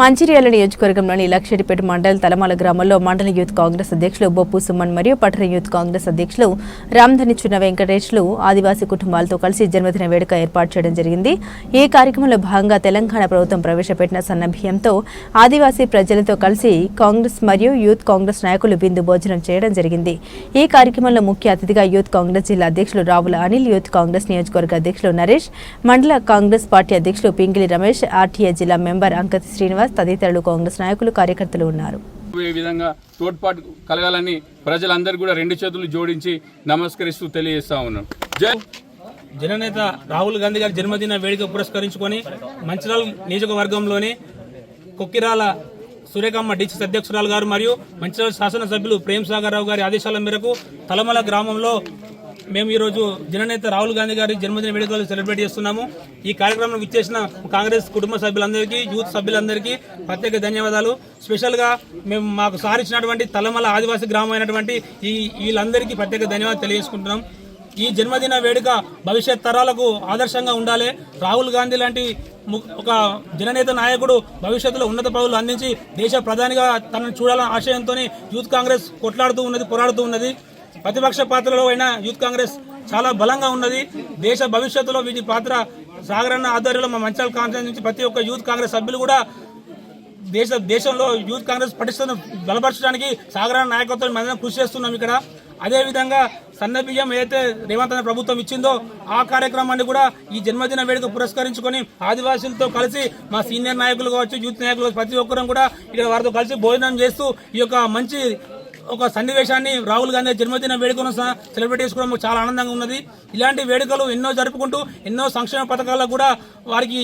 మంచిర్యాల నియోజకవర్గంలోని లక్షడిపేట మండల తలమాల గ్రామంలో మండల యూత్ కాంగ్రెస్ అధ్యక్షులు బొప్పు సుమన్ మరియు పట్టణ యూత్ కాంగ్రెస్ అధ్యక్షులు రామ్ధని చిన్న వెంకటేష్లు ఆదివాసీ కుటుంబాలతో కలిసి జన్మదిన వేడుక ఏర్పాటు చేయడం జరిగింది. ఈ కార్యక్రమంలో భాగంగా తెలంగాణ ప్రభుత్వం ప్రవేశపెట్టిన సన్నభ్యంతో ఆదివాసీ ప్రజలతో కలిసి కాంగ్రెస్ మరియు యూత్ కాంగ్రెస్ నాయకులు బిందు భోజనం చేయడం జరిగింది. ఈ కార్యక్రమంలో ముఖ్య అతిథిగా యూత్ కాంగ్రెస్ జిల్లా అధ్యక్షులు రావుల అనిల్ యూత్ కాంగ్రెస్ నియోజకవర్గ అధ్యక్షులు నరేష్ మండల కాంగ్రెస్ పార్టీ అధ్యక్షులు పింగిలి రమేష్ ఆర్టీఏ జిల్లా మెంబర్ అంకతి శ్రీనివాస్ తదితరులు కాంగ్రెస్ నాయకులు కార్యకర్తలు ఉన్నారు. ఈ విధంగా తోడ్పాటు కలగాలని ప్రజలందరూ కూడా రెండు చేతులు జోడించి నమస్కరిస్తూ తెలియజేస్తా ఉన్నాను జై జననేత రాహుల్ గాంధీ గారి జన్మదిన వేడుక పురస్కరించుకొని మంచిర్యాల నియోజకవర్గంలోని కొక్కిరాల సూర్యకమ్మ డిసిసి అధ్యక్షురాలు గారు మరియు మంచిర్యాల శాసనసభ్యులు ప్రేమ్ సాగర్ రావు గారి ఆదేశాల మేరకు తలమల గ్రామంలో మేము ఈరోజు జననేత రాహుల్ గాంధీ గారి జన్మదిన వేడుకలు సెలబ్రేట్ చేస్తున్నాము. ఈ కార్యక్రమం ఇచ్చేసిన కాంగ్రెస్ కుటుంబ సభ్యులందరికీ యూత్ సభ్యులందరికీ ప్రత్యేక ధన్యవాదాలు. స్పెషల్గా మేము మాకు సారించినటువంటి తలమల ఆదివాసీ గ్రామం అయినటువంటి ఈ వీళ్ళందరికీ ప్రత్యేక ధన్యవాదాలు తెలియజేసుకుంటున్నాం. ఈ జన్మదిన వేడుక భవిష్యత్ తరాలకు ఆదర్శంగా ఉండాలి. రాహుల్ గాంధీ లాంటి ము- ఒక జననేత నాయకుడు భవిష్యత్తులో ఉన్నత పదవులు అందించి దేశ ప్రధానిగా తనను చూడాలన్న ఆశయంతో యూత్ కాంగ్రెస్ కొట్లాడుతూ ఉన్నది పోరాడుతూ ఉన్నది. ప్రతిపక్ష పాత్రలో అయిన యూత్ కాంగ్రెస్ చాలా బలంగా ఉన్నది. దేశ భవిష్యత్తులో వీటి పాత్ర సాగరన్న ఆధ్వర్యంలో మా మంచాల కాన్ఫరెన్స్ నుంచి ప్రతి ఒక్క యూత్ కాంగ్రెస్ సభ్యులు కూడా దేశ దేశంలో యూత్ కాంగ్రెస్ పటిష్టను బలపరచడానికి సాగరన్న నాయకత్వం మనం కృషి చేస్తున్నాం ఇక్కడ. అదేవిధంగా సన్న బియ్యం ఏదైతే రేవంత్ అనే ప్రభుత్వం ఇచ్చిందో ఆ కార్యక్రమాన్ని కూడా ఈ జన్మదిన వేడుక పురస్కరించుకొని ఆదివాసులతో కలిసి మా సీనియర్ నాయకులు కావచ్చు యూత్ నాయకులు ప్రతి ఒక్కరం కూడా ఇక్కడ వారితో కలిసి భోజనం చేస్తూ ఈ యొక్క మంచి ఒక సన్నివేశాన్ని రాహుల్ గాంధీ జన్మదిన వేడుకను సెలబ్రేట్ చేసుకోవడం చాలా ఆనందంగా ఉన్నది. ఇలాంటి వేడుకలు ఎన్నో జరుపుకుంటూ ఎన్నో సంక్షేమ పథకాలకు కూడా వారికి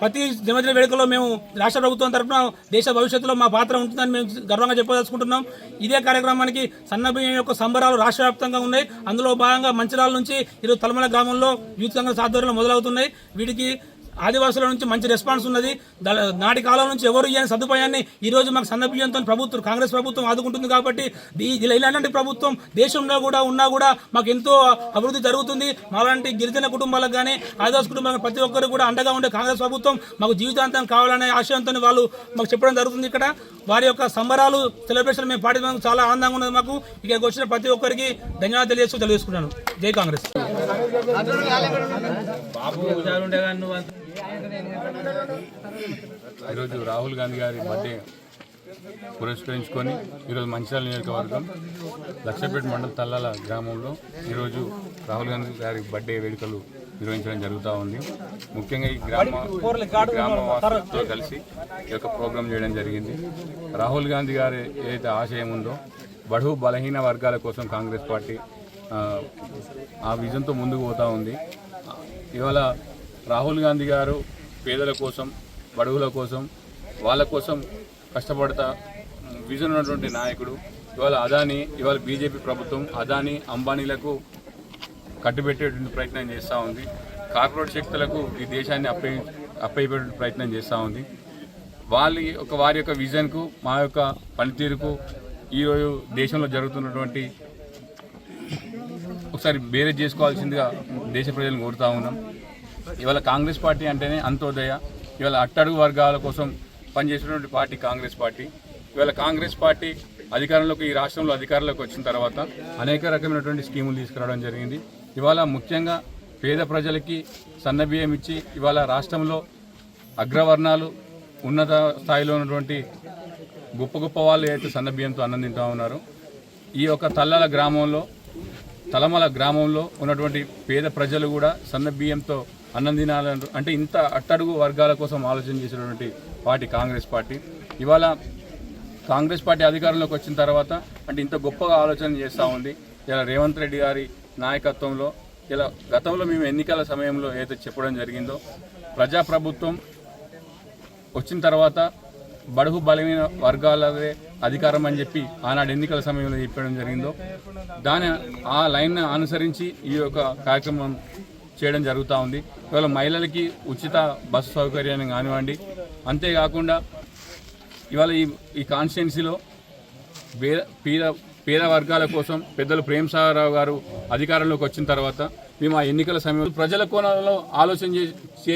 ప్రతి జన్మదిన వేడుకలో మేము రాష్ట్ర ప్రభుత్వం తరఫున దేశ భవిష్యత్తులో మా పాత్ర ఉంటుందని మేము గర్వంగా చెప్పదలుచుకుంటున్నాం. ఇదే కార్యక్రమానికి సన్నబియ్యం యొక్క సంబరాలు రాష్ట్ర వ్యాప్తంగా ఉన్నాయి. అందులో భాగంగా మంచిరాల నుంచి ఈరోజు తలమల గ్రామంలో యూత్ కాంగ్రెస్ ఆధ్వర్యంలో మొదలవుతున్నాయి. వీటికి ఆదివాసుల నుంచి మంచి రెస్పాన్స్ ఉన్నది. నాటి కాలం నుంచి ఎవరు ఇయ్యని సదుపాయాన్ని ఈ రోజు మాకు సన్నబియ్యంతో ప్రభుత్వం కాంగ్రెస్ ప్రభుత్వం ఆదుకుంటుంది కాబట్టి ఇలాంటి ప్రభుత్వం దేశంలో కూడా ఉన్నా కూడా మాకు ఎంతో అభివృద్ధి జరుగుతుంది. మాలాంటి గిరిజన కుటుంబాలకు కానీ ఆదివాసి కుటుంబాలకు ప్రతి ఒక్కరు కూడా అండగా ఉండే కాంగ్రెస్ ప్రభుత్వం మాకు జీవితాంతం కావాలనే ఆశయంతో వాళ్ళు మాకు చెప్పడం జరుగుతుంది ఇక్కడ. వారి యొక్క సంబరాలు సెలబ్రేషన్ మేము పాటించడం చాలా ఆనందంగా ఉన్నది మాకు. ఇక్కడికి వచ్చిన ప్రతి ఒక్కరికి ధన్యవాదాలు తెలియజేస్తూ తెలియజేసుకున్నాను జై కాంగ్రెస్. బాబు ఈరోజు రాహుల్ గాంధీ గారి బర్త్డే పురస్కరించుకొని ఈరోజు మంచిర్యాల నియోజకవర్గం లక్షపేట మండల తల్లాల గ్రామంలో ఈరోజు రాహుల్ గాంధీ గారి బర్త్డే వేడుకలు నిర్వహించడం జరుగుతూ ఉంది. ముఖ్యంగా ఈ గ్రామ గ్రామవాసులతో గ్రామ కలిసి ఈ యొక్క ప్రోగ్రాం చేయడం జరిగింది. రాహుల్ గాంధీ గారి ఏదైతే ఆశయం ఉందో బడుగు బలహీన వర్గాల కోసం కాంగ్రెస్ పార్టీ ఆ, ఆ విజన్తో ముందుకు పోతూ ఉంది. ఇవాళ రాహుల్ గాంధీ గారు పేదల కోసం బడుగుల కోసం వాళ్ళ కోసం కష్టపడతా విజన్ ఉన్నటువంటి నాయకుడు. ఇవాళ అదాని ఇవాళ బీజేపీ ప్రభుత్వం అదాని అంబానీలకు కట్టుబెట్టేటువంటి ప్రయత్నం చేస్తూ ఉంది. కార్పొరేట్ శక్తులకు ఈ దేశాన్ని అప్పయి అప్పయ్యే ప్రయత్నం చేస్తూ ఉంది. వాళ్ళ యొక్క వారి యొక్క విజన్కు మా యొక్క పనితీరుకు ఈరోజు దేశంలో జరుగుతున్నటువంటి ఒకసారి బేరేజ్ చేసుకోవాల్సిందిగా దేశ ప్రజలను కోరుతా ఉన్నాం. ఇవాళ కాంగ్రెస్ పార్టీ అంటేనే అంత్యోదయ. ఇవాళ అట్టడుగు వర్గాల కోసం పనిచేసినటువంటి పార్టీ కాంగ్రెస్ పార్టీ. ఇవాళ కాంగ్రెస్ పార్టీ అధికారంలోకి ఈ రాష్ట్రంలో అధికారంలోకి వచ్చిన తర్వాత అనేక రకమైనటువంటి స్కీములు తీసుకురావడం జరిగింది. ఇవాళ ముఖ్యంగా పేద ప్రజలకి సన్నబియ్యం ఇచ్చి ఇవాళ రాష్ట్రంలో అగ్రవర్ణాలు ఉన్నత స్థాయిలో ఉన్నటువంటి గొప్ప గొప్ప వాళ్ళు అయితే సన్నబియ్యంతో అన్నం ఉన్నారు ఈ యొక్క తల్లల గ్రామంలో తలమల గ్రామంలో ఉన్నటువంటి పేద ప్రజలు కూడా సన్న బియ్యంతో అన్నం తినాలంటూ అంటే ఇంత అట్టడుగు వర్గాల కోసం ఆలోచన చేసినటువంటి పార్టీ కాంగ్రెస్ పార్టీ. ఇవాళ కాంగ్రెస్ పార్టీ అధికారంలోకి వచ్చిన తర్వాత అంటే ఇంత గొప్పగా ఆలోచన చేస్తూ ఉంది. ఇలా రేవంత్ రెడ్డి గారి నాయకత్వంలో ఇలా గతంలో మేము ఎన్నికల సమయంలో ఏదైతే చెప్పడం జరిగిందో ప్రజాప్రభుత్వం వచ్చిన తర్వాత బడుగు బలమైన వర్గాలదే అధికారం అని చెప్పి ఆనాడు ఎన్నికల సమయంలో చెప్పడం జరిగిందో దాని ఆ లైన్ అనుసరించి ఈ యొక్క కార్యక్రమం చేయడం జరుగుతూ ఉంది. ఇవాళ మహిళలకి ఉచిత బస్సు సౌకర్యాన్ని కానివ్వండి. అంతేకాకుండా ఇవాళ ఈ ఈ కాన్స్టిట్యున్సీలో పేద పేద పేద వర్గాల కోసం పెద్దలు ప్రేమ్ సాగరావు గారు అధికారంలోకి వచ్చిన తర్వాత మేము ఆ ఎన్నికల సమయంలో ప్రజల కోణంలో ఆలోచన చేసి